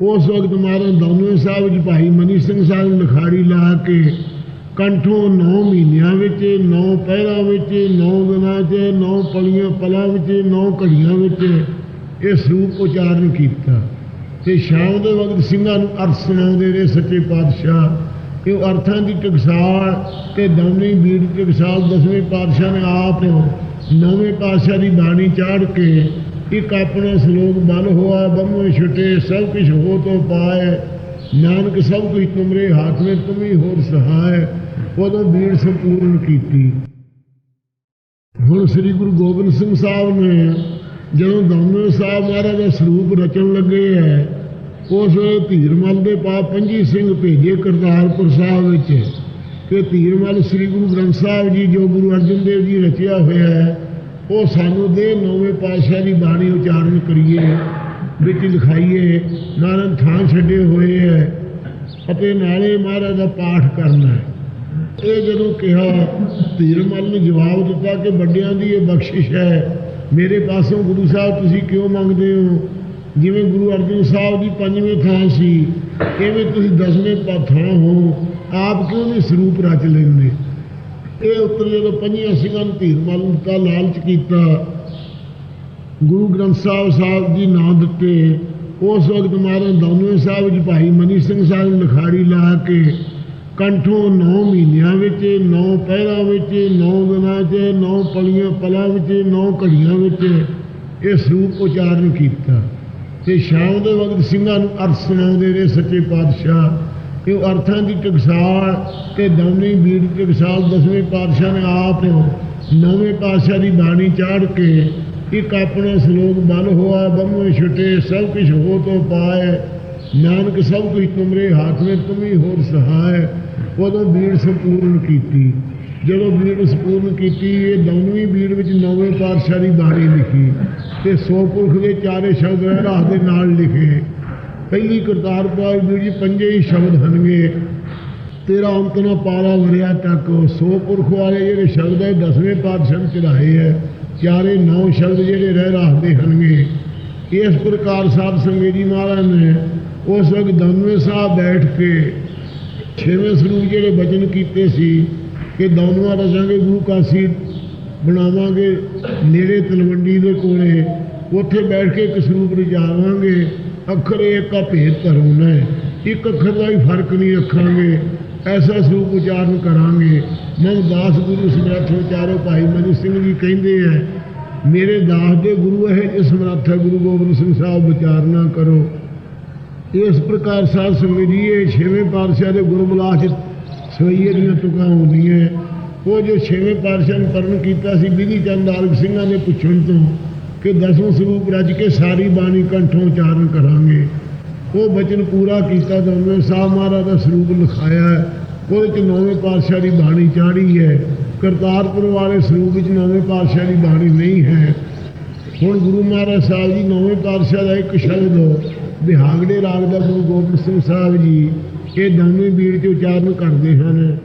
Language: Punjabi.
ਉਸ ਵਕਤ ਮਹਾਰਾਜ ਦੌਨੇ ਸਾਹਿਬ ਜੀ ਭਾਈ ਮਨੀ ਸਿੰਘ ਸਾਹਿਬ ਨੂੰ ਲਾ ਕੇ ਕੰਠੋਂ 9 ਮਹੀਨਿਆਂ ਵਿੱਚ 9 ਪਹਿਰਾਂ ਵਿੱਚ 9 ਦਿਨਾਂ 'ਚ 9 ਪਲੀਆਂ ਪਲਾਂ ਵਿੱਚ 9 ਘੜੀਆਂ ਵਿੱਚ ਇਹ ਸਰੂਪ ਉਚਾਰਨ ਕੀਤਾ। ਤੇ ਸ਼ਾਮ ਦੇ ਵਕਤ ਸਿੰਘਾਂ ਨੂੰ ਅਰਥ ਸੁਣਾਉਂਦੇ ਰਹੇ ਸੱਚੇ ਪਾਤਸ਼ਾਹ। ਇਹ ਅਰਥਾਂ ਦੀ ਟਕਸਾਲ ਤੇ ਦੌਨੀ ਬੀੜ ਟਕਸਾਲ ਦਸਵੇਂ ਪਾਤਸ਼ਾਹ ਨੇ ਆਪ ਨੌਵੇਂ ਪਾਤਸ਼ਾਹ ਦੀ ਬਾਣੀ ਚਾੜ ਕੇ ਇੱਕ ਆਪਣਾ ਸ਼ਲੋਕ ਬਲ ਹੋਆ, ਬੰਮੇ ਛੁਟੇ, ਸਭ ਕੁਛ ਹੋ ਤੋ ਪਾਏ। ਨਾਨਕ ਸਭ ਕੁਛ ਤੁਮਰੇ ਹੱਥ ਵਿੱਚ, ਤੁਮੀ ਹੋਰ ਸਹਾਇ ਉਦੋਂ ਬੀੜ ਸੰਪੂਰਨ ਕੀਤੀ। ਹੁਣ ਸ੍ਰੀ ਗੁਰੂ ਗੋਬਿੰਦ ਸਿੰਘ ਸਾਹਿਬ ਨੇ, ਜਦੋਂ ਦਮਨ ਸਾਹਿਬ ਮਹਾਰਾਜ ਦਾ ਸਰੂਪ ਰਚਣ ਲੱਗੇ ਹੈ, ਉਸ ਵੇਲੇ ਧੀਰਮਲ ਦੇ ਪਾਪ ਪੰਜੀ ਸਿੰਘ ਭੇਜੇ ਕਰਤਾਰਪੁਰ ਸਾਹਿਬ ਵਿੱਚ। ਕਿ ਧੀਰਮਲ ਸ੍ਰੀ ਗੁਰੂ ਗ੍ਰੰਥ ਸਾਹਿਬ ਜੀ, ਜੋ ਗੁਰੂ ਅਰਜਨ ਦੇਵ ਜੀ ਰਚਿਆ ਹੋਇਆ ਹੈ ਉਹ ਸਾਨੂੰ ਦੇ ਨੌਵੇਂ ਪਾਤਸ਼ਾਹ ਦੀ ਬਾਣੀ ਉਚਾਰਨ ਕਰੀਏ, ਵਿੱਚ ਲਿਖਾਈਏ, ਨਾਨਕ ਥਾਂ ਛੱਡੇ ਹੋਏ ਹੈ ਅਤੇ ਨਾਲੇ ਮਹਾਰਾਜ ਦਾ ਪਾਠ ਕਰਨਾ ਹੈ। ਇਹ ਜਦੋਂ ਕਿਹਾ ਧੀਰਮਲ ਨੇ ਜਵਾਬ ਦਿੱਤਾ ਕਿ ਵੱਡਿਆਂ ਦੀ ਇਹ ਬਖਸ਼ਿਸ਼ ਹੈ, ਮੇਰੇ ਪਾਸੋਂ ਗੁਰੂ ਸਾਹਿਬ ਤੁਸੀਂ ਕਿਉਂ ਮੰਗਦੇ ਹੋ? ਜਿਵੇਂ ਗੁਰੂ ਅਰਜਨ ਸਾਹਿਬ ਦੀ ਪੰਜਵੇਂ ਥਾਂ ਸੀ, ਕਿਵੇਂ ਤੁਸੀਂ ਦਸਵੇਂ ਥਾਂ ਹੋ? ਆਪ ਕਿਉਂ ਨਹੀਂ ਸਰੂਪ ਰਚ ਲੈਂਦੇ? ਇਹ ਉੱਤਰ ਜਦੋਂ ਪੰਜੀਆਂ ਸਿੰਘਾਂ ਨੂੰ ਧੀਰ ਧੀਰਮਲ ਦਾ ਲਾਲਚ ਕੀਤਾ। ਗੁਰੂ ਗ੍ਰੰਥ ਸਾਹਿਬ ਸਾਹਿਬ ਜੀ ਨਾਂ ਦਿੱਤੇ। ਉਸ ਵਕਤ ਮਹਾਰਾਜ ਦੌਨੇ ਸਾਹਿਬ ਜੀ ਭਾਈ ਮਨੀ ਸਿੰਘ ਸਾਹਿਬ ਨੂੰ ਲਿਖਾਰੀ ਲਾ ਕੇ ਕੰਠੋਂ 9 ਮਹੀਨਿਆਂ ਵਿੱਚ 9 ਪਹਿਰਾਂ ਵਿੱਚ 9 ਦਿਨਾਂ 'ਚ 9 ਪਲੀਆਂ ਪਲਾਂ ਵਿੱਚ 9 ਘੜੀਆਂ ਵਿੱਚ ਇਹ ਸਰੂਪ ਉਚਾਰਨ ਕੀਤਾ। ਤੇ ਸ਼ਾਮ ਦੇ ਵਕਤ ਸਿੰਘਾਂ ਨੂੰ ਅਰਥ ਸੁਣਾਉਂਦੇ ਰਹੇ ਸੱਚੇ ਪਾਤਸ਼ਾਹ। ਕਿ ਉਹ ਅਰਥਾਂ ਦੀ ਟਕਸਾਲ ਤੇ ਦੌਨੀ ਬੀੜ ਟਕਸਾਲ ਦਸਵੇਂ ਪਾਤਸ਼ਾਹ ਨੇ ਆਪ ਨੌਵੇਂ ਪਾਤਸ਼ਾਹ ਦੀ ਬਾਣੀ ਚਾੜ ਕੇ ਇੱਕ ਆਪਣਾ ਸ਼ਲੋਕ ਬਲ ਹੋਆ, ਬੰਮੇ ਛੁਟੇ, ਸਭ ਕੁਛ ਹੋ ਤੋ ਪਾਏ। ਨਾਨਕ ਸਭ ਕੁਛ ਤੁਮਰੇ ਹੱਥ ਵਿੱਚ, ਤੁਮੀ ਹੋਰ ਸਹਾਇ ਉਦੋਂ ਬੀੜ ਸੰਪੂਰਨ ਕੀਤੀ। ਜਦੋਂ ਬੀੜ ਸੰਪੂਰਨ ਕੀਤੀ, ਇਹ ਦੌਨਵੀਂ ਬੀੜ ਵਿੱਚ ਨੌਵੇਂ ਪਾਤਸ਼ਾਹ ਦੀ ਬਾਣੀ ਲਿਖੀ ਤੇ ਸੋ ਪੁਰਖ ਦੇ ਚਾਰੇ ਸ਼ਬਦ ਰਹਿ ਦੇ ਨਾਲ ਲਿਖੇ। ਪਹਿਲੀ ਕਰਤਾਰਪੁਰ ਬੀੜ ਜੀ ਪੰਜੇ ਹੀ ਸ਼ਬਦ ਹਨਗੇ। ਤੇਰਾ ਅੰਤ ਨਾ ਪਾਰਾ ਵਰਿਆ ਤੱਕ। ਸੋ ਪੁਰਖ ਵਾਲੇ ਜਿਹੜੇ ਸ਼ਬਦ ਹੈ, ਦਸਵੇਂ ਪਾਤਸ਼ਾਹ ਨੂੰ ਚੜਾਏ ਹੈ, ਚਾਰੇ ਨੌ ਸ਼ਬਦ ਜਿਹੜੇ ਰਹਿ ਰੱਖਦੇ ਹਨਗੇ। ਇਸ ਪ੍ਰਕਾਰ ਸਾਹਿਬ ਸੰਗਤ ਜੀ ਮਹਾਰਾਜ ਨੇ ਉਸ ਵਕਤ ਦਮਵੇਂ ਸਾਹਿਬ ਬੈਠ ਕੇ ਛੇਵੇਂ ਸਰੂਪ ਜਿਹੜੇ ਬਚਨ ਕੀਤੇ ਸੀ ਕਿ ਦੌਨਵਾ ਰਚਾਂਗੇ ਗੁਰੂ ਕਾਸੀ ਬਣਾਵਾਂਗੇ, ਨੇੜੇ ਤਲਵੰਡੀ ਦੇ ਕੋਲੇ, ਉੱਥੇ ਬੈਠ ਕੇ ਇੱਕ ਸਰੂਪ ਰਚਾਵਾਂਗੇ। ਅੱਖਰ ਇੱਕ ਆ ਭੇਦ ਧਰਮ ਹੈ। ਇੱਕ ਅੱਖਰ ਦਾ ਵੀ ਫ਼ਰਕ ਨਹੀਂ ਰੱਖਾਂਗੇ। ਐਸਾ ਸਰੂਪ ਉਚਾਰਨ ਕਰਾਂਗੇ। ਮਨ ਦਾਸ ਗੁਰੂ ਸਮਰੱਥ ਵਿਚਾਰੋ ਭਾਈ ਮਨੀ ਸਿੰਘ ਜੀ ਕਹਿੰਦੇ ਹੈ ਮੇਰੇ ਦਾਸ ਦੇ ਗੁਰੂ ਇਹ ਜਿਸ ਸਮਰੱਥ ਹੈ, ਗੁਰੂ ਗੋਬਿੰਦ ਸਿੰਘ ਸਾਹਿਬ ਵਿਚਾਰਨਾ ਕਰੋ। ਇਸ ਪ੍ਰਕਾਰ ਸਾਧ ਸੰਗਤ ਜੀ, ਇਹ ਛੇਵੇਂ ਪਾਤਸ਼ਾਹ ਦੇ ਗੁਰਬਲਾਸ ਚ ਸਵਈਏ ਦੀਆਂ ਤੁਕਾਂ ਹੁੰਦੀਆਂ ਉਹ ਜੋ ਛੇਵੇਂ ਪਾਤਸ਼ਾਹ ਨੇ ਪਰਨ ਕੀਤਾ ਸੀ, ਬਿਧੀ ਚੰਦ ਆਰਗ ਸਿੰਘਾਂ ਦੇ ਪੁੱਛਣ ਤੋਂ ਕਿ ਦਸਵੇਂ ਸਰੂਪ ਰਜ ਕੇ ਸਾਰੀ ਬਾਣੀ ਕੰਠੋਂ ਉਚਾਰਨ ਕਰਾਂਗੇ। ਉਹ ਬਚਨ ਪੂਰਾ ਕੀਤਾ ਦੋਵੇਂ ਸਾਹਿਬ ਮਹਾਰਾਜ ਦਾ ਸਰੂਪ ਲਿਖਾਇਆ ਹੈ। ਉਹਦੇ ਚ ਨੌਵੇਂ ਪਾਤਸ਼ਾਹ ਦੀ ਬਾਣੀ ਚਾੜੀ ਹੈ। ਕਰਤਾਰਪੁਰ ਵਾਲੇ ਸਰੂਪ ਵਿੱਚ ਨੌਵੇਂ ਪਾਤਸ਼ਾਹ ਦੀ ਬਾਣੀ ਨਹੀਂ ਹੈ। ਹੁਣ ਗੁਰੂ ਮਹਾਰਾਜ ਸਾਹਿਬ ਜੀ ਨੌਵੇਂ ਪਾਤਸ਼ਾਹ ਦਾ ਇੱਕ ਸ਼ਬਦ ਬਿਹਾਗੜੇ ਰਾਗ ਦਾ ਗੁਰੂ ਗੋਬਿੰਦ ਸਿੰਘ ਸਾਹਿਬ ਜੀ ਇਹ ਦਾਨੇ ਬੀੜ ਚ ਉਚਾਰਨ ਕਰਦੇ ਹਨ।